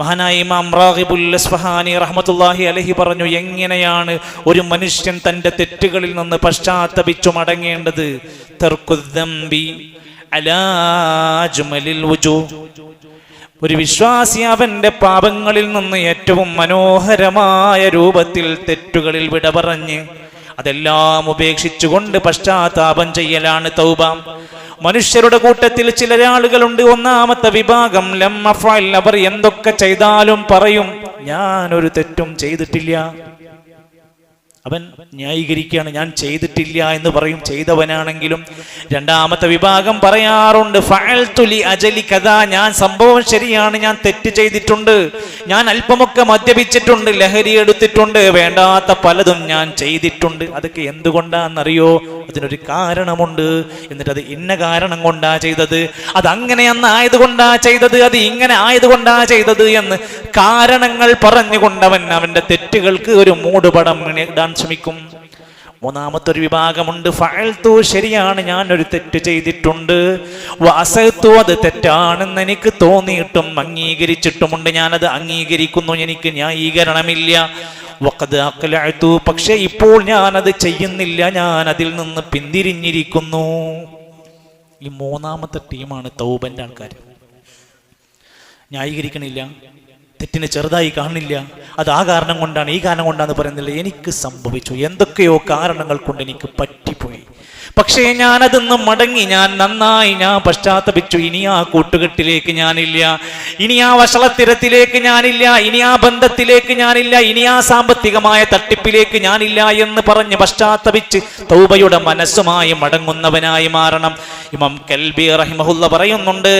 മഹാനായ ഇമാം റാഹിബുൽ അസ്ഫഹാനി റഹ്മത്തുള്ളാഹി അലഹി പറഞ്ഞു എങ്ങനെയാണ് ഒരു മനുഷ്യൻ തന്റെ തെറ്റുകളിൽ നിന്ന് പശ്ചാത്തപിച്ചു മടങ്ങേണ്ടത്? തർക്കുദ്ദംബി അലാജ്മലിൽ ഒരു വിശ്വാസി അവന്റെ പാപങ്ങളിൽ നിന്ന് ഏറ്റവും മനോഹരമായ രൂപത്തിൽ തെറ്റുകളിൽ വിട പറഞ്ഞ് അതെല്ലാം ഉപേക്ഷിച്ചുകൊണ്ട് പശ്ചാത്താപം ചെയ്യലാണ് തൗബ. മനുഷ്യരുടെ കൂട്ടത്തിൽ ചില ആളുകളുണ്ട് ഒന്നാമത്തെ വിഭാഗം ലം അവർ എന്തൊക്കെ ചെയ്താലും പറയും. ഞാൻ ഒരു തെറ്റും ചെയ്തിട്ടില്ല. അവൻ ന്യായീകരിക്കുകയാണ്. ഞാൻ ചെയ്തിട്ടില്ല എന്ന് പറയും. ചെയ്തവനാണെങ്കിലും രണ്ടാമത്തെ വിഭാഗം പറയാറുണ്ട് ഫയൽ തുലി അജലി കഥ ഞാൻ സംഭവം ശരിയാണ്. ഞാൻ തെറ്റ് ചെയ്തിട്ടുണ്ട്. ഞാൻ അല്പമൊക്കെ മദ്യപിച്ചിട്ടുണ്ട്. ലഹരി എടുത്തിട്ടുണ്ട്. വേണ്ടാത്ത പലതും ഞാൻ ചെയ്തിട്ടുണ്ട്. അതൊക്കെ എന്തുകൊണ്ടാണെന്നറിയോ? അതിനൊരു കാരണമുണ്ട്. എന്നിട്ട് അത് ഇന്ന കാരണം കൊണ്ടാ ചെയ്തത്? അത് അങ്ങനെ അന്ന് ആയതുകൊണ്ടാ ചെയ്തത്? അത് ഇങ്ങനെ ആയതുകൊണ്ടാ ചെയ്തത് എന്ന് കാരണങ്ങൾ പറഞ്ഞുകൊണ്ടവൻ അവന്റെ തെറ്റുകൾക്ക് ഒരു മൂടുപടം ഇടാൻ ശ്രമിക്കും മൂന്നാമത്തെ ഒരു വിഭാഗമുണ്ട്. ഫഅൽതു ശരിയാണ് ഞാൻ ഒരു തെറ്റ് ചെയ്തിട്ടുണ്ട്. വാസത്തു അത് തെറ്റാണെന്ന് എനിക്ക് തോന്നിയിട്ടും അംഗീകരിച്ചിട്ടുമുണ്ട്. ഞാനത് അംഗീകരിക്കുന്നു എനിക്ക് ന്യായീകരണമില്ല. വക്കത് പക്ഷെ പക്ഷേ ഇപ്പോൾ ഞാൻ അത് ചെയ്യുന്നില്ല. ഞാൻ അതിൽ നിന്ന് പിന്തിരിഞ്ഞിരിക്കുന്നു. ഈ മൂന്നാമത്തെ ടീമാണ് തൗബന്റെ ആൾക്കാർ ന്യായീകരിക്കണില്ല. തെറ്റിനെ ചെറുതായി കാണുന്നില്ല. അത് ആ കാരണം കൊണ്ടാണ് ഈ കാരണം കൊണ്ടാണ് പറയുന്നില്ല. എനിക്ക് സംഭവിച്ചു. എന്തൊക്കെയോ കാരണങ്ങൾ കൊണ്ട് എനിക്ക് പറ്റിപ്പോയി. പക്ഷേ ഞാനതിന്ന് മടങ്ങി ഞാൻ നന്നായി ഞാൻ പശ്ചാത്തപിച്ചു. ഇനി ആ കൂട്ടുകെട്ടിലേക്ക് ഞാനില്ല. ഇനി ആ വഷളത്തിരത്തിലേക്ക് ഞാനില്ല. ഇനി ആ ബന്ധത്തിലേക്ക് ഞാനില്ല. ഇനി ആ സാമ്പത്തികമായ തട്ടിപ്പിലേക്ക് ഞാനില്ല എന്ന് പറഞ്ഞ് പശ്ചാത്തപിച്ച് തൗബയുടെ മനസ്സുമായി മടങ്ങുന്നവനായി മാറണം. ഇമാം കൽബി റഹിമഹുല്ല പറയുന്നുണ്ട്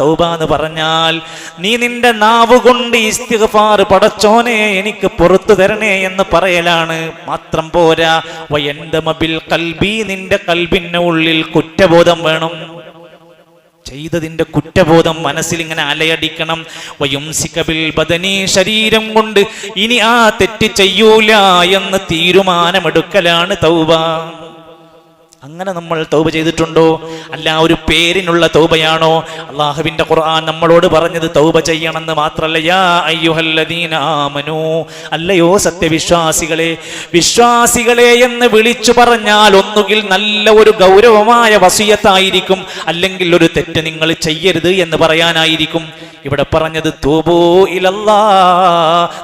തൗബ എന്ന് പറഞ്ഞാൽ നീ നിന്റെ നാവ് കൊണ്ട് ഇസ്തിഗ്ഫാർ പടച്ചോനെ എനിക്ക് പുറത്തു തരണേ എന്ന് പറയലാണ്. മാത്രം പോരാ. വയന്തമബിൽ കൽബി നിന്റെ കൽബിന്റെ ഉള്ളിൽ കുറ്റബോധം വേണം. ചെയ്തതിന്റെ കുറ്റബോധം മനസ്സിൽ ഇങ്ങനെ അലയടിക്കണം വയുംസിക്കബിൽ ബദനി ശരീരം കൊണ്ട് ഇനി ആ തെറ്റ് ചെയ്യൂല എന്ന് തീരുമാനമെടുക്കലാണ് തൗബ. അങ്ങനെ നമ്മൾ തൗബ ചെയ്തിട്ടുണ്ടോ? അല്ല ഒരു പേരിനുള്ള തൗബയാണോ? അള്ളാഹുവിന്റെ ഖുർആൻ നമ്മളോട് പറഞ്ഞത് തൗബ ചെയ്യണമെന്ന് മാത്രല്ല. യാ അല്ലയോ സത്യവിശ്വാസികളെ വിശ്വാസികളെ എന്ന് വിളിച്ചു പറഞ്ഞാൽ ഒന്നുകിൽ നല്ല ഒരു ഗൗരവമായ വസിയത്തായിരിക്കും അല്ലെങ്കിൽ ഒരു തെറ്റ് നിങ്ങൾ ചെയ്യരുത് എന്ന് പറയാനായിരിക്കും. ഇവിടെ പറഞ്ഞത് തൂബോ ഇലല്ലാ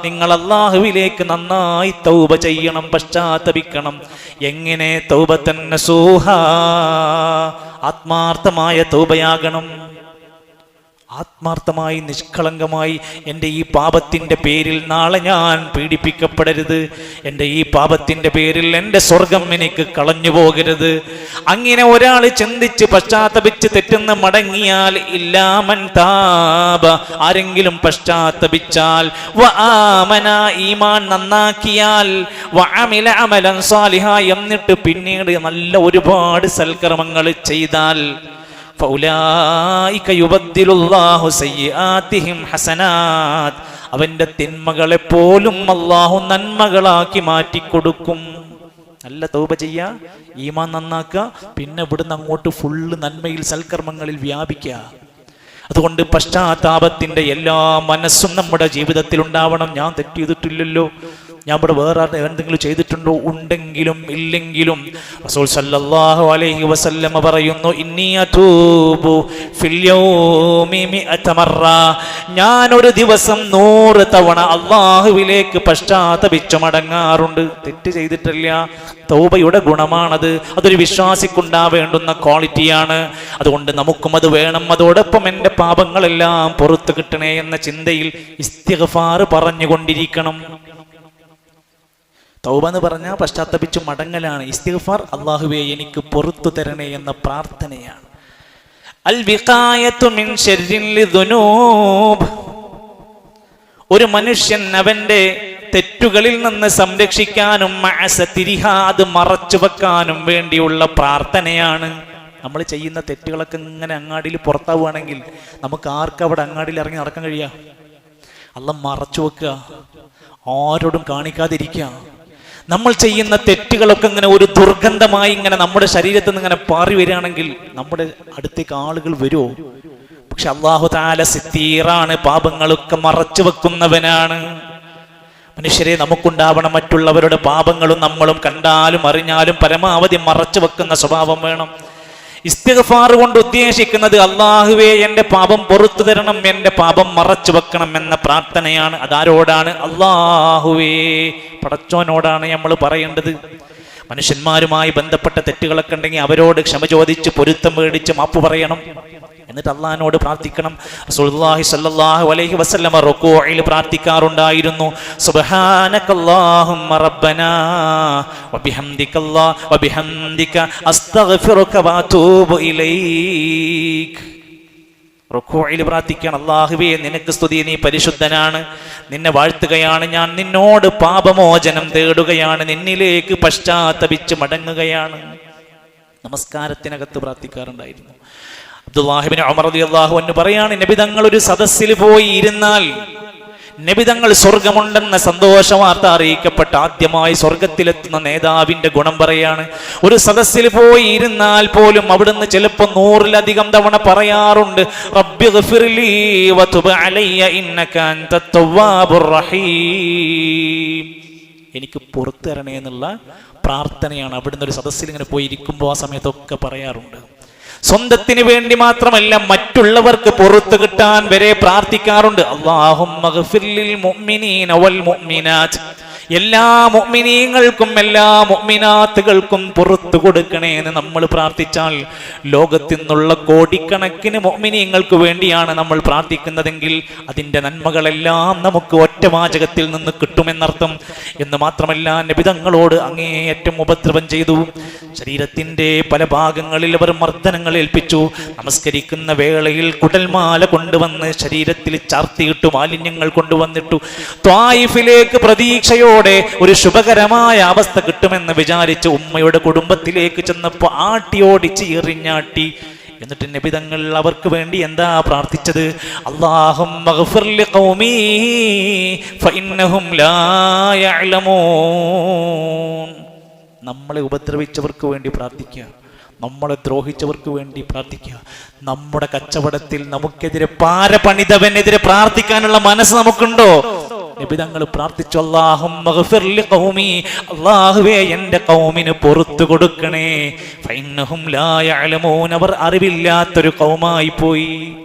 നിങ്ങൾ അള്ളാഹുവിലേക്ക് നന്നായി തൗബ ചെയ്യണം പശ്ചാത്തപിക്കണം. എങ്ങനെ തൗബ തന്നെ സൂഹ ആത്മാർത്ഥമായ തൗബയാകണം. ആത്മാർത്ഥമായി നിഷ്കളങ്കമായി എന്റെ ഈ പാപത്തിന്റെ പേരിൽ നാളെ ഞാൻ പീഡിപ്പിക്കപ്പെടരുത്. എന്റെ ഈ പാപത്തിന്റെ പേരിൽ എന്റെ സ്വർഗം എനിക്ക് കളഞ്ഞു പോകരുത് അങ്ങനെ ഒരാൾ ചിന്തിച്ച് പശ്ചാത്തപിച്ച് തെറ്റുന്ന മടങ്ങിയാൽ ഇല്ലാമൻ താപ. ആരെങ്കിലും പശ്ചാത്തപിച്ചാൽ ആമന ഈമാൻ നന്നാക്കിയാൽ അമില അമലൻ സാലിഹ എന്നിട്ട് പിന്നീട് നല്ല ഒരുപാട് സൽക്കർമ്മങ്ങൾ ചെയ്താൽ ഹസനാത്ത് അവന്റെ തിന്മകളെ പോലും അള്ളാഹു നന്മകളാക്കി മാറ്റിക്കൊടുക്കും. നല്ല തൗബ ചെയ്യാ ഈമാൻ നന്നാക്കുക പിന്നെ ഇവിടുന്ന് അങ്ങോട്ട് ഫുള്ള് നന്മയിൽ സൽക്കർമ്മങ്ങളിൽ വ്യാപിക്കുക അതുകൊണ്ട് പശ്ചാത്താപത്തിന്റെ എല്ലാ മനസ്സും നമ്മുടെ ജീവിതത്തിൽ ഉണ്ടാവണം ഞാൻ തെറ്റ് ചെയ്തിട്ടില്ലല്ലോ. ഞാൻ ഇവിടെ വേറെ എന്തെങ്കിലും ചെയ്തിട്ടുണ്ടോ? ഉണ്ടെങ്കിലും ഇല്ലെങ്കിലും. റസൂൽ സല്ലല്ലാഹു അലൈഹി വസല്ലമ പറയുന്നു ഇന്നി അതൂബു ഫിൽ യൗമി മിഅത ഞാൻ ഒരു ദിവസം നൂറ് തവണ അള്ളാഹുവിലേക്ക് പശ്ചാത്തപിച്ചു മടങ്ങാറുണ്ട്. തെറ്റ് ചെയ്തിട്ടില്ല തൗബയുടെ ഗുണമാണത്. അതൊരു വിശ്വാസിക്കുണ്ടാവേണ്ടുന്ന ക്വാളിറ്റിയാണ്. അതുകൊണ്ട് നമുക്കും അത് വേണം. അതോടൊപ്പം എന്റെ പാപങ്ങളെല്ലാം പുറത്തു കിട്ടണേ എന്ന ചിന്തയിൽ ഇസ്തിഗ്ഫാർ പറഞ്ഞുകൊണ്ടിരിക്കണം. തൗബ എന്ന് പറഞ്ഞാൽ പശ്ചാത്തപിച്ച് മടങ്ങലാണ്. ഇസ്തിഗ്ഫാർ അള്ളാഹുവെ എനിക്ക് പുറത്തു തരണേ എന്ന പ്രാർത്ഥനയാണ്. അൽ മിൻ ഒരു മനുഷ്യൻ അവന്റെ തെറ്റുകളിൽ നിന്ന് സംരക്ഷിക്കാനും അത് മറച്ചു വെക്കാനും വേണ്ടിയുള്ള പ്രാർത്ഥനയാണ്. നമ്മൾ ചെയ്യുന്ന തെറ്റുകളൊക്കെ ഇങ്ങനെ അങ്ങാടിയിൽ പുറത്താവുകയാണെങ്കിൽ നമുക്ക് ആർക്കും അവിടെ അങ്ങാടിയിൽ ഇറങ്ങി നടക്കാൻ കഴിയുക അല്ല മറച്ചു വെക്കുക. ആരോടും കാണിക്കാതിരിക്കുക. നമ്മൾ ചെയ്യുന്ന തെറ്റുകളൊക്കെ ഇങ്ങനെ ഒരു ദുർഗന്ധമായി ഇങ്ങനെ നമ്മുടെ ശരീരത്തിൽ നിന്ന് ഇങ്ങനെ പാറി വരികയാണെങ്കിൽ നമ്മുടെ അടുത്തേക്ക് ആളുകൾ വരുമോ? പക്ഷെ അള്ളാഹു താല സിത്തീറാണ് പാപങ്ങളൊക്കെ മറച്ചു വെക്കുന്നവനാണ്. മനുഷ്യരെ നമുക്കുണ്ടാവണം മറ്റുള്ളവരുടെ പാപങ്ങളും നമ്മളും കണ്ടാലും അറിഞ്ഞാലും പരമാവധി മറച്ചു വെക്കുന്ന സ്വഭാവം വേണം. ഇസ്തിഗ്ഫാർ കൊണ്ട് ഉദ്ദേശിക്കുന്നത് അള്ളാഹുവെ എന്റെ പാപം പുറത്തു തരണം എന്റെ പാപം മറച്ചു വെക്കണം എന്ന പ്രാർത്ഥനയാണ്. അതാരോടാണ്? അള്ളാഹുവേ പടച്ചോനോടാണ് നമ്മൾ പറയേണ്ടത്. മനുഷ്യന്മാരുമായി ബന്ധപ്പെട്ട തെറ്റുകളൊക്കെ ഉണ്ടെങ്കിൽ അവരോട് ക്ഷമ ചോദിച്ച് പൊരുത്തം മേടിച്ച് മാപ്പ് പറയണം. എന്നിട്ട് അള്ളഹാനോട് പ്രാർത്ഥിക്കണം. റസൂലുള്ളാഹി സല്ലാഹു അലൈഹി വസല്ലമ റുകൂഇൽ പ്രാർത്ഥിക്കാറുണ്ടായിരുന്നു. റുക്കോയിൽ പ്രാർത്ഥിക്കണം. അള്ളാഹുവേ നിനക്ക് സ്തുതി നീ പരിശുദ്ധനാണ്. നിന്നെ വാഴ്ത്തുകയാണ് ഞാൻ. നിന്നോട് പാപമോചനം തേടുകയാണ്. നിന്നിലേക്ക് പശ്ചാത്തപിച്ച് മടങ്ങുകയാണ്. നമസ്കാരത്തിനകത്ത് പ്രാർത്ഥിക്കാറുണ്ടായിരുന്നു. അബ്ദുല്ലാഹിബിൻ അമർദി അള്ളാഹു എന്ന് പറയാണ് നബിതങ്ങൾ ഒരു സദസ്സിൽ പോയി ഇരുന്നാൽ നബിതങ്ങൾ സ്വർഗമുണ്ടെന്ന സന്തോഷ വാർത്ത അറിയിക്കപ്പെട്ട ആദ്യമായി സ്വർഗത്തിലെത്തുന്ന നേതാവിന്റെ ഗുണം പറയാണ് ഒരു സദസ്സിൽ പോയി ഇരുന്നാൽ പോലും അവിടുന്ന് ചിലപ്പോൾ നൂറിലധികം തവണ പറയാറുണ്ട്. എനിക്ക് പുറത്തു തരണേ എന്നുള്ള പ്രാർത്ഥനയാണ് അവിടുന്ന് ഒരു സദസ്സിൽ ഇങ്ങനെ പോയി ഇരിക്കുമ്പോൾ ആ സമയത്തൊക്കെ പറയാറുണ്ട് സ്വന്തത്തിന് വേണ്ടി മാത്രമല്ല മറ്റുള്ളവർക്ക് പുറത്തു കിട്ടാൻ വരെ പ്രാർത്ഥിക്കാറുണ്ട്. അള്ളാഹും എല്ലാ മുഅ്മിനീങ്ങൾക്കും എല്ലാ മുഅ്മിനാത്തുകൾക്കും പുറത്തു കൊടുക്കണേ എന്ന് നമ്മൾ പ്രാർത്ഥിച്ചാൽ ലോകത്തിൽ നിന്നുള്ള കോടിക്കണക്കിന് മുഅ്മിനീങ്ങൾക്ക് വേണ്ടിയാണ് നമ്മൾ പ്രാർത്ഥിക്കുന്നതെങ്കിൽ അതിന്റെ നന്മകളെല്ലാം നമുക്ക് ഒറ്റവാചകത്തിൽ നിന്ന് കിട്ടുമെന്നർത്ഥം. എന്ന് മാത്രമല്ല നബിതങ്ങളോട് അങ്ങേയറ്റം ഉപദ്രവം ചെയ്തു. ശരീരത്തിന്റെ പല ഭാഗങ്ങളിൽ അവർ മർദ്ദനങ്ങൾ ഏൽപ്പിച്ചു. നമസ്കരിക്കുന്ന വേളയിൽ കുടൽമാല കൊണ്ടുവന്ന് ശരീരത്തിൽ ചാർത്തിയിട്ടു മാലിന്യങ്ങൾ കൊണ്ടുവന്നിട്ടു. ത്വായിഫിലേക്ക് പ്രതീക്ഷയോടെ ഒരു ശുഭകരമായ അവസ്ഥ കിട്ടുമെന്ന് വിചാരിച്ച് ഉമ്മയുടെ കുടുംബത്തിലേക്ക് ചെന്നപ്പോൾ ആട്ടിയോടിച്ച് എറിഞ്ഞാട്ടി എന്നിട്ട് നബിതങ്ങൾ അവർക്ക് വേണ്ടി എന്താ പ്രാർത്ഥിച്ചത്? അള്ളാഹും നമ്മളെ ഉപദ്രവിച്ചവർക്ക് വേണ്ടി പ്രാർത്ഥിക്കുക. നമ്മളെ ദ്രോഹിച്ചവർക്ക് വേണ്ടി പ്രാർത്ഥിക്കുക. നമ്മുടെ കച്ചവടത്തിൽ നമുക്കെതിരെ പാര പണിതവനെതിരെ പ്രാർത്ഥിക്കാനുള്ള മനസ്സ് നമുക്കുണ്ടോ? നിബിതങ്ങൾ പ്രാർത്ഥിച്ചു അള്ളാഹും അള്ളാഹുവേ എന്റെ കൗമിന് പുറത്തു കൊടുക്കണേ. ഫൈനഹും ലായാലമോൻ അവർ അറിവില്ലാത്തൊരു കൗമായി പോയി.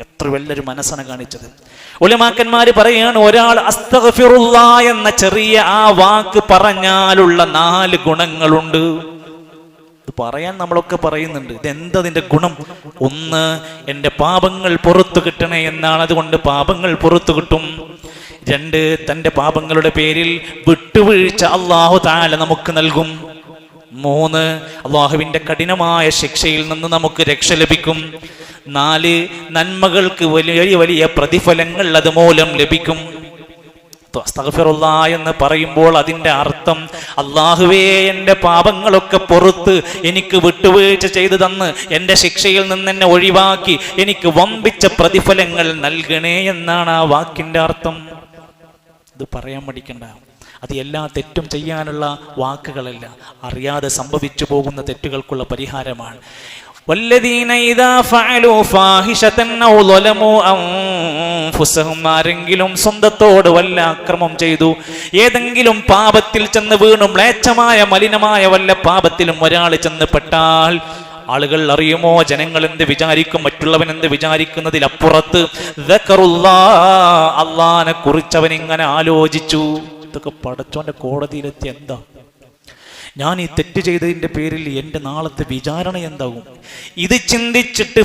എത്ര വലിയൊരു മനസ്സാണ് കാണിച്ചത്. ഒലിമാക്കന്മാര് പറയാണ് ഒരാൾ അസ്തഫിറുള്ള എന്ന ചെറിയ ആ വാക്ക് പറഞ്ഞാലുള്ള നാല് ഗുണങ്ങളുണ്ട്. ഇത് പറയാൻ നമ്മളൊക്കെ പറയുന്നുണ്ട്. ഇതെന്തതിന്റെ ഗുണം? ഒന്ന് എന്റെ പാപങ്ങൾ പുറത്തു കിട്ടണേ എന്നാണ്. അതുകൊണ്ട് പാപങ്ങൾ പുറത്തു കിട്ടും. രണ്ട് തന്റെ പാപങ്ങളുടെ പേരിൽ വിട്ടുവീഴ്ച അള്ളാഹു താല നമുക്ക് നൽകും. മൂന്ന് അള്ളാഹുവിന്റെ കഠിനമായ ശിക്ഷയിൽ നിന്ന് നമുക്ക് രക്ഷ ലഭിക്കും. നാല് നന്മകൾക്ക് വലിയ വലിയ പ്രതിഫലങ്ങൾ അതുമൂലം ലഭിക്കും. എന്ന് പറയുമ്പോൾ അതിന്റെ അർത്ഥം അള്ളാഹുവേ എന്റെ പാപങ്ങളൊക്കെ പുറത്ത് എനിക്ക് വിട്ടുവീഴ്ച ചെയ്തു തന്ന് എന്റെ ശിക്ഷയിൽ നിന്ന് എന്നെ ഒഴിവാക്കി എനിക്ക് വമ്പിച്ച പ്രതിഫലങ്ങൾ നൽകണേ എന്നാണ് ആ വാക്കിന്റെ അർത്ഥം. ഇത് പറയാൻ പഠിക്കണ്ട അത് എല്ലാ തെറ്റും ചെയ്യാനുള്ള വാക്കുകളല്ല അറിയാതെ സംഭവിച്ചു പോകുന്ന തെറ്റുകൾക്കുള്ള പരിഹാരമാണ് والذين إذا فعلوا فاحشة أو ظلموا أنفسهم ആരെങ്കിലും സ്വന്തത്തോട് വല്ല അക്രമം ചെയ്തു ഏതെങ്കിലും പാപത്തിൽ ചെന്ന് വീണു മ്ലേച്ഛമായ മലിനമായ വല്ല പാപത്തിലും ഒരാൾ ചെന്ന് പെട്ടാൽ ആളുകൾ അറിയുമോ? ജനങ്ങൾ എന്ത് വിചാരിക്കും? മറ്റുള്ളവൻ എന്ത് വിചാരിക്കുന്നതിലപ്പുറത്ത് അള്ളാനെ കുറിച്ച് അവൻ ഇങ്ങനെ ആലോചിച്ചു. ഇതൊക്കെ പടച്ചോന്റെ കോടതിയിലെത്തി എന്താ? ഞാൻ ഈ തെറ്റ് ചെയ്തതിന്റെ പേരിൽ എന്റെ നാളത്തെ വിചാരണ എന്താകും? ഇത് ചിന്തിച്ചിട്ട്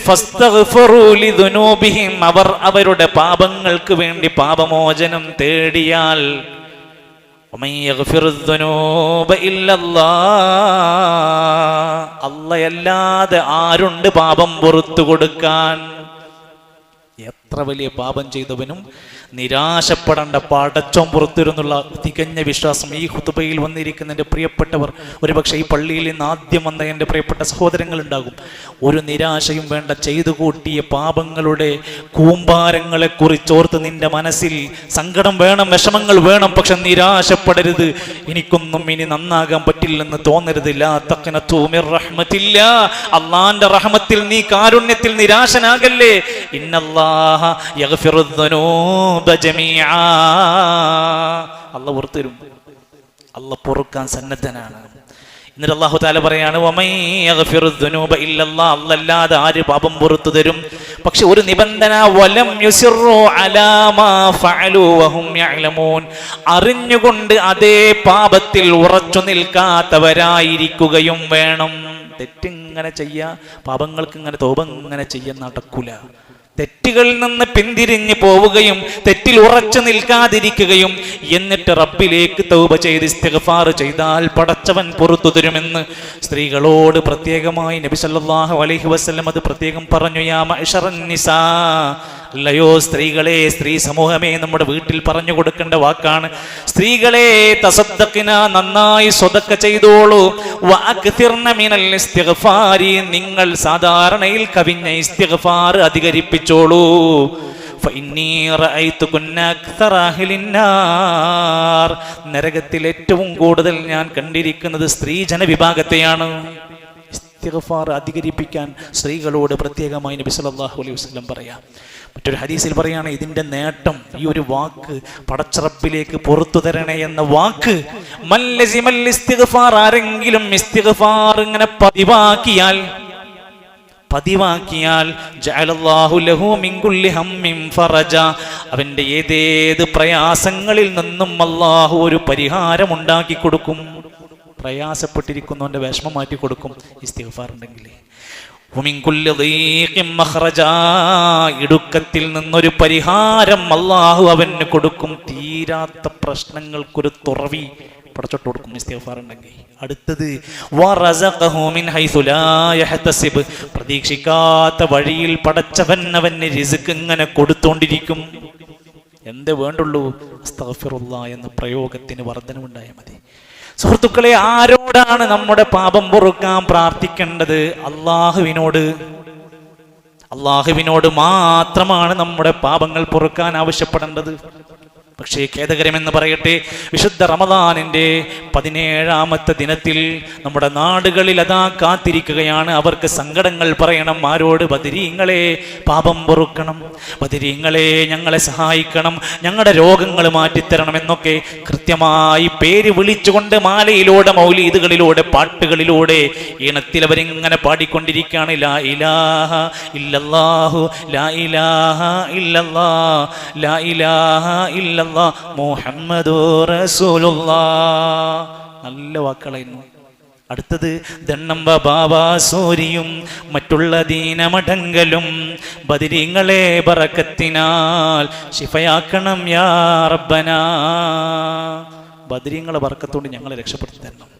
അവർ അവരുടെ പാപങ്ങൾക്ക് വേണ്ടി പാപമോചനം തേടിയാൽ അല്ലയല്ലാതെ ആരുണ്ട് പാപം പുറത്തു കൊടുക്കാൻ? എത്ര വലിയ പാപം ചെയ്തവനും നിരാശപ്പെടേണ്ട പടച്ചോം പുറത്തിരുന്നുള്ള തികഞ്ഞ വിശ്വാസം ഈ ഹുതുബയിൽ വന്നിരിക്കുന്ന എന്റെ പ്രിയപ്പെട്ടവർ ഒരുപക്ഷെ ഈ പള്ളിയിൽ നിന്ന് ആദ്യം വന്ന എന്റെ പ്രിയപ്പെട്ട സഹോദരങ്ങൾ ഉണ്ടാകും ഒരു നിരാശയും വേണ്ട ചെയ്തു കൂട്ടിയ പാപങ്ങളുടെ കൂമ്പാരങ്ങളെ കുറിച്ചോർത്ത് നിന്റെ മനസ്സിൽ സങ്കടം വേണം വിഷമങ്ങൾ വേണം പക്ഷെ നിരാശപ്പെടരുത്. എനിക്കൊന്നും ഇനി നന്നാകാൻ പറ്റില്ലെന്ന് തോന്നരുത് അള്ളാന്റെ റഹ്മത്തിൽ നീ കാരുണ്യത്തിൽ നിരാശനാകല്ലേ? ഇന്നല്ലാഹ ജമീആ. അല്ല പുറത്തരും അല്ല പൊറുക്കാൻ സന്നദ്ധനാണ്. എന്നിട്ട് അള്ളാഹു താല പറയാണ് അല്ലല്ലാതെ ആര് പാപം പുറത്തു തരും? പക്ഷെ ഒരു നിബന്ധന വലം അറിഞ്ഞുകൊണ്ട് അതേ പാപത്തിൽ ഉറച്ചു നിൽക്കാത്തവരായിരിക്കുകയും വേണം. തെറ്റിങ്ങനെ ചെയ്യാ പാപങ്ങൾക്ക് ഇങ്ങനെ തോപം ഇങ്ങനെ ചെയ്യാൻ നടക്കൂല തെറ്റുകളിൽ നിന്ന് പിന്തിരിഞ്ഞു പോവുകയും തെറ്റിൽ ഉറച്ചു നിൽക്കാതിരിക്കുകയും എന്നിട്ട് റബ്ബിലേക്ക് തൗബ ചെയ്ത് ഇസ്തിഗ്ഫാർ ചെയ്താൽ പടച്ചവൻ പുറത്തു തരുമെന്ന് സ്ത്രീകളോട് പ്രത്യേകമായി നബി സല്ലല്ലാഹു അലൈഹി വസല്ലം അത് പ്രത്യേകം പറഞ്ഞു യാ നിസാ. അല്ലയോ സ്ത്രീകളെ സ്ത്രീ സമൂഹമേ നമ്മുടെ വീട്ടിൽ പറഞ്ഞു കൊടുക്കേണ്ട വാക്കാണ്. സ്ത്രീകളെ തസദ്ദഖിന നന്നായി സ്വതക്ക ചെയ്തോളൂ. വഅക്തിർന മിനൽ നിങ്ങൾ സാധാരണയിൽ കവിഞ്ഞ ഇസ്തിഗ്ഫാർ അധികരിപ്പിച്ചോളൂ നാർ നരകത്തിൽ ഏറ്റവും കൂടുതൽ ഞാൻ കണ്ടിരിക്കുന്നത് സ്ത്രീ ജനവിഭാഗത്തെയാണ്. ഇസ്തിഗ്ഫാർ അധികരിപ്പിക്കാൻ സ്ത്രീകളോട് പ്രത്യേകമായി നബി സല്ലല്ലാഹു അലൈഹി വസല്ലം പറയാം. മറ്റൊരു ഹദീസിൽ പറയാണ് ഇതിന്റെ നേട്ടം ഈ ഒരു വാക്ക് പടച്ചറപ്പിലേക്ക് പുറത്തു തരണേ എന്ന വാക്ക്. മല്ലസിമൽ ഇസ്തിഗ്ഫാർ ആരെങ്കിലും ഇസ്തിഗ്ഫാർ ഇങ്ങനെ പതിവാക്കിയാൽ പതിവാക്കിയാൽ അവന്റെ ഏതേത് പ്രയാസങ്ങളിൽ നിന്നും അള്ളാഹു ഒരു പരിഹാരം ഉണ്ടാക്കി കൊടുക്കും. പ്രയാസപ്പെട്ടിരിക്കുന്നവന്റെ വിഷമം മാറ്റി കൊടുക്കും. ഇസ്തിഫാറുണ്ടെങ്കിൽ ഇടുക്കത്തിൽ നിന്നൊരു പരിഹാരം അള്ളാഹു അവന് കൊടുക്കും. തീരാത്ത പ്രശ്നങ്ങൾക്കൊരു തുറവി. പടച്ചോട്ട് കൊടുക്കും ഇസ്തിഗ്ഫാർ ഉണ്ടെങ്കിൽ. അടുത്തത്. പ്രതീക്ഷിക്കാത്ത വഴിയിൽ പടച്ചവൻ അവന് റിസുക്ക് ഇങ്ങനെ കൊടുത്തോണ്ടിരിക്കും. എന്തേ വേണ്ടുള്ളൂ? അസ്തഫിറുള്ള എന്ന പ്രയോഗത്തിന് വർധനമുണ്ടായാൽ മതി. സുഹൃത്തുക്കളെ ആരോടാണ് നമ്മുടെ പാപം പൊറുക്കാൻ പ്രാർത്ഥിക്കേണ്ടത്? അള്ളാഹുവിനോട്. അള്ളാഹുവിനോട് മാത്രമാണ് നമ്മുടെ പാപങ്ങൾ പൊറുക്കാൻ ആവശ്യപ്പെടേണ്ടത്. പക്ഷേ ഖേദകരമെന്ന് പറയട്ടെ വിശുദ്ധ റമദാനിന്റെ പതിനേഴാമത്തെ ദിനത്തിൽ നമ്മുടെ നാടുകളിൽ അതാ കാത്തിരിക്കുകയാണ്. അവർക്ക് സങ്കടങ്ങൾ പറയണം ആരോട് ബദിരീങ്ങളെ പാപം പൊറുക്കണം ബദിരീങ്ങളെ ഞങ്ങളെ സഹായിക്കണം ഞങ്ങളുടെ രോഗങ്ങൾ മാറ്റിത്തരണം എന്നൊക്കെ കൃത്യമായി പേര് വിളിച്ചുകൊണ്ട് മാലയിലൂടെ മൗലീദുകളിലൂടെ പാട്ടുകളിലൂടെ ഈണത്തിൽ അവരിങ്ങനെ പാടിക്കൊണ്ടിരിക്കുകയാണ്. ലാ ഇലാഹ ഇല്ലല്ലാഹു ലാ ഇലാഹ ഇല്ലല്ലാ ലാ ഇലാഹ റസൂലുള്ളാ. നല്ല വാക്കുകളായിരുന്നു. അടുത്തത് ദണ്ണമ്പ ബാബാസൂരിയും മറ്റുള്ള ദീനമടങ്കലും ബദിരിങ്ങളെ പറക്കത്തിനാൽ ശിഫയാക്കണം യാ ബദിരിങ്ങളെ പറക്കത്തോണ്ട് ഞങ്ങളെ രക്ഷപ്പെടുത്തി തരണം.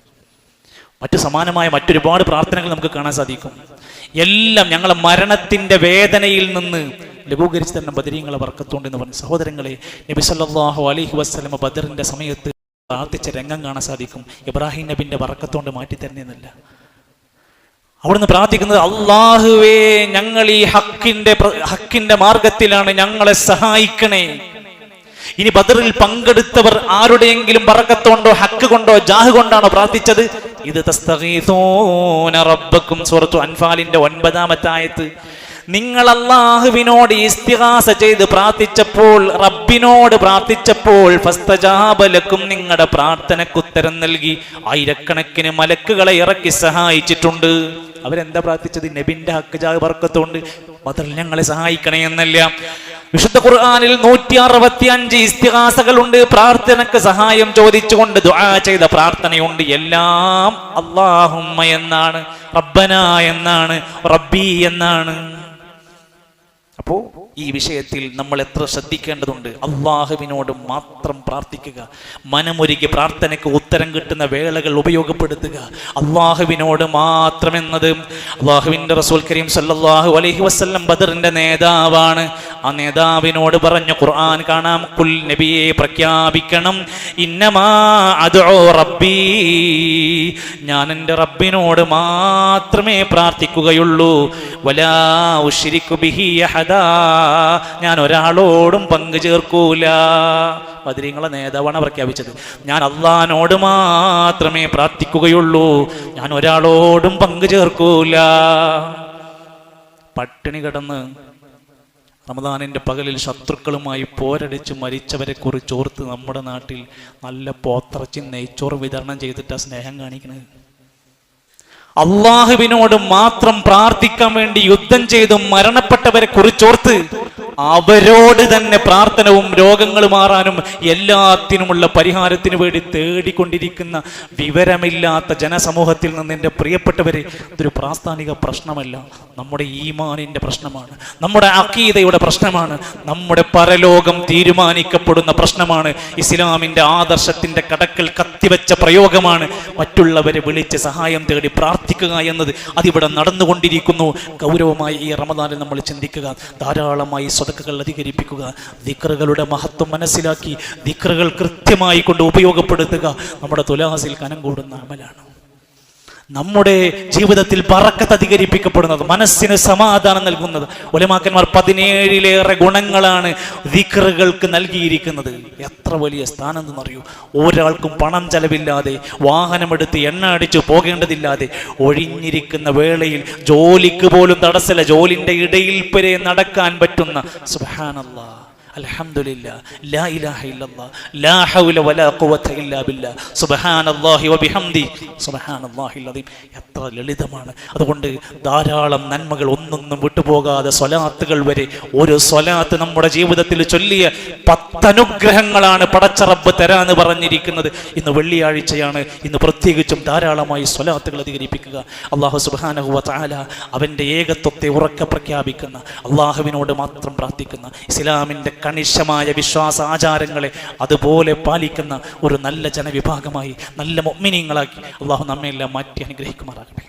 മറ്റു സമാനമായ മറ്റൊരുപാട് പ്രാർത്ഥനകൾ നമുക്ക് കാണാൻ സാധിക്കും. എല്ലാം ഞങ്ങളെ മരണത്തിന്റെ വേദനയിൽ നിന്ന് ലഘൂകരിച്ച് തന്നെ ബദരീങ്ങളെ വർക്കത്തുണ്ട് എന്ന് പറഞ്ഞ സഹോദരങ്ങളെ നബി സല്ലല്ലാഹു അലൈഹി വസ്ലമ ബദറിന്റെ സമയത്ത് പ്രാർത്ഥിച്ച രംഗം കാണാൻ സാധിക്കും. ഇബ്രാഹിം നബിന്റെ വർക്കത്തോണ്ട് മാറ്റി തരുന്നതെന്നല്ല അവിടുന്ന് പ്രാർത്ഥിക്കുന്നത് അള്ളാഹുവേ ഞങ്ങൾ ഈ ഹക്കിന്റെ ഹക്കിന്റെ മാർഗത്തിലാണ് ഞങ്ങളെ സഹായിക്കണേ. ഇനി ബദറിൽ പങ്കെടുത്തവർ ആരുടെയെങ്കിലും പറക്കത്തോണ്ടോ ഹക്ക് കൊണ്ടോ ജാഹ് കൊണ്ടാണോ പ്രാർത്ഥിച്ചത്? ഇത് തസ്തഗീസൂന റബ്ബക്കും സൂറത്തു അൻഫാലിന്റെ ഒൻപതാമത്തായത് നിങ്ങൾ അള്ളാഹുവിനോട് ഇസ്തിഹാസ ചെയ്ത് പ്രാർത്ഥിച്ചപ്പോൾ റബ്ബിനോട് പ്രാർത്ഥിച്ചപ്പോൾ ഫസ്തജാബലക്കും നിങ്ങളുടെ പ്രാർത്ഥനയ്ക്ക് ഉത്തരം നൽകി. ആയിരക്കണക്കിന് മലക്കുകളെ ഇറക്കി സഹായിച്ചിട്ടുണ്ട്. അവരെന്താ പ്രാർത്ഥിച്ചത്? നബിന്റെ ഹക്കജാബ് ജാഹ് ബർക്കത്തോണ്ട്. ബദറിൽ ഞങ്ങളെ സഹായിക്കണേ എന്നല്ല. വിശുദ്ധ ഖുർആാനിൽ നൂറ്റി അറുപത്തി അഞ്ച് ഇസ്തിഹാസകളുണ്ട് പ്രാർത്ഥനക്ക് സഹായം ചോദിച്ചുകൊണ്ട് ദുആ ചെയ്ത പ്രാർത്ഥനയുണ്ട്. എല്ലാം അള്ളാഹുമ്മ എന്നാണ്. റബ്ബന എന്നാണ്. റബ്ബി എന്നാണ്. അപ്പോ ഈ വിഷയത്തിൽ നമ്മൾ എത്ര ശ്രദ്ധിക്കേണ്ടതുണ്ട്? അള്ളാഹുവിനോട് മാത്രം പ്രാർത്ഥിക്കുക. മനമൊരുക്കി പ്രാർത്ഥനയ്ക്ക് ഉത്തരം കിട്ടുന്ന വേളകൾ ഉപയോഗപ്പെടുത്തുക. അള്ളാഹുവിനോട് മാത്രം എന്നത് അള്ളാഹുവിന്റെ റസൂൽ കരീം സല്ലാഹു അലഹി വസ്ല്ലം ബദറിന്റെ നേതാവാണ്. ആ നേതാവിനോട് പറഞ്ഞു ഖുർആൻ കാണാം കുൽ നബിയെ പ്രഖ്യാപിക്കണം. ഇന്നമാ അതോ റബ്ബി. ഞാൻ എന്റെ റബ്ബിനോട് മാത്രമേ പ്രാർത്ഥിക്കുകയുള്ളൂ. വലാ അഹദാ ഞാൻ ഒരാളോടും പങ്കു ചേർക്കൂല. പതിരിങ്ങളെ നേതാവാണ് പ്രഖ്യാപിച്ചത്. ഞാൻ അള്ളഹാനോട് മാത്രമേ പ്രാർത്ഥിക്കുകയുള്ളൂ. ഞാൻ ഒരാളോടും പങ്കു ചേർക്കൂല. പട്ടിണി കിടന്ന് റമദാനിന്റെ പകലിൽ ശത്രുക്കളുമായി പോരടിച്ച് മരിച്ചവരെ കുറിച്ച് ഓർത്ത് നമ്മുടെ നാട്ടിൽ നല്ല പോത്രച്ചി നെയ്ച്ചോറ് വിതരണം ചെയ്തിട്ടാ സ്നേഹം കാണിക്കുന്നത് അള്ളാഹുവിനോട് മാത്രം പ്രാർത്ഥിക്കാൻ വേണ്ടി യുദ്ധം ചെയ്ത് മരണപ്പെട്ടവരെ കുറിച്ചോർത്ത് അവരോട് തന്നെ പ്രാർത്ഥനവും രോഗങ്ങൾ മാറാനും എല്ലാത്തിനുമുള്ള പരിഹാരത്തിന് വേണ്ടി തേടിക്കൊണ്ടിരിക്കുന്ന വിവരമില്ലാത്ത ജനസമൂഹത്തിൽ നിന്ന് എന്റെ പ്രിയപ്പെട്ടവരെ ഇതൊരു പ്രാസ്ഥാനിക പ്രശ്നമല്ല. നമ്മുടെ ഈമാനിന്റെ പ്രശ്നമാണ്. നമ്മുടെ അക്കീതയുടെ പ്രശ്നമാണ്. നമ്മുടെ പരലോകം തീരുമാനിക്കപ്പെടുന്ന പ്രശ്നമാണ്. ഇസ്ലാമിന്റെ ആദർശത്തിന്റെ കടക്കൽ കത്തിവെച്ച പ്രയോഗമാണ്. മറ്റുള്ളവരെ വിളിച്ച് സഹായം തേടി പ്രാർത്ഥിക്കുക എന്നത് അതിവിടെ നടന്നുകൊണ്ടിരിക്കുന്നു. ഗൗരവമായി ഈ റമദാനിൽ നമ്മൾ ചിന്തിക്കുക ധാരാളമായി സ്വതക്കുകൾ അധികരിപ്പിക്കുക ദിക്റുകളുടെ മഹത്വം മനസ്സിലാക്കി ദിക്റുകൾ കൃത്യമായി കൊണ്ട് ഉപയോഗപ്പെടുത്തുക. നമ്മുടെ തുലാസിൽ കനം കൂടുന്ന അമലാണ്. നമ്മുടെ ജീവിതത്തിൽ പറക്കത്ത് അധികരിപ്പിക്കപ്പെടുന്നത് മനസ്സിന് സമാധാനം നൽകുന്നത്. ഒലമാക്കന്മാർ പതിനേഴിലേറെ ഗുണങ്ങളാണ് ദിക്റുകൾക്ക് നൽകിയിരിക്കുന്നത്. എത്ര വലിയ സ്ഥാനം എന്നറിയൂ ഒരാൾക്കും പണം ചെലവില്ലാതെ വാഹനമെടുത്ത് എണ്ണ അടിച്ചു പോകേണ്ടതില്ലാതെ ഒഴിഞ്ഞിരിക്കുന്ന വേളയിൽ ജോലിക്ക് പോലും തടസ്സല ജോലിന്റെ ഇടയിൽ പെരെ നടക്കാൻ പറ്റുന്ന സുബാനല്ലാ അൽഹംദുലില്ലാ ലാ ഇലാഹ ഇല്ലല്ലാ ലാ ഹൗല വലാ ഖുവത ഇല്ലാ ബില്ലാ സുബ്ഹാനല്ലാഹി വബിഹംദി സുബ്ഹാനല്ലാഹിൽ അദീം എത്ര ലളിതമാണ്. അതുകൊണ്ട് ധാരാളം നന്മകൾ ഒന്നൊന്നും വിട്ടുപോകാതെ സ്വലാത്തുകൾ വരെ ഒരു സ്വലാത്ത് നമ്മുടെ ജീവിതത്തിൽ ചൊല്ലിയ പത്തനുഗ്രഹങ്ങളാണ് പടച്ചറബ് തരാന്ന് പറഞ്ഞിരിക്കുന്നത്. ഇന്ന് വെള്ളിയാഴ്ചയാണ്. ഇന്ന് പ്രത്യേകിച്ചും ധാരാളമായി സ്വലാത്തുകൾ അധികരിപ്പിക്കുക. അള്ളാഹു സുബ്ഹാനഹു അവന്റെ ഏകത്വത്തെ ഉറക്കെ പ്രഖ്യാപിക്കുന്ന അള്ളാഹുവിനോട് മാത്രം പ്രാർത്ഥിക്കുന്ന ഇസ്ലാമിന്റെ കണിശമായ വിശ്വാസ ആചാരങ്ങളെ അതുപോലെ പാലിക്കുന്ന ഒരു നല്ല ജനവിഭാഗമായി നല്ല മൊമ്മിനിയങ്ങളാക്കി അള്ളാഹു നമ്മയെല്ലാം മാറ്റി അനുഗ്രഹിക്കുമാറാകട്ടെ.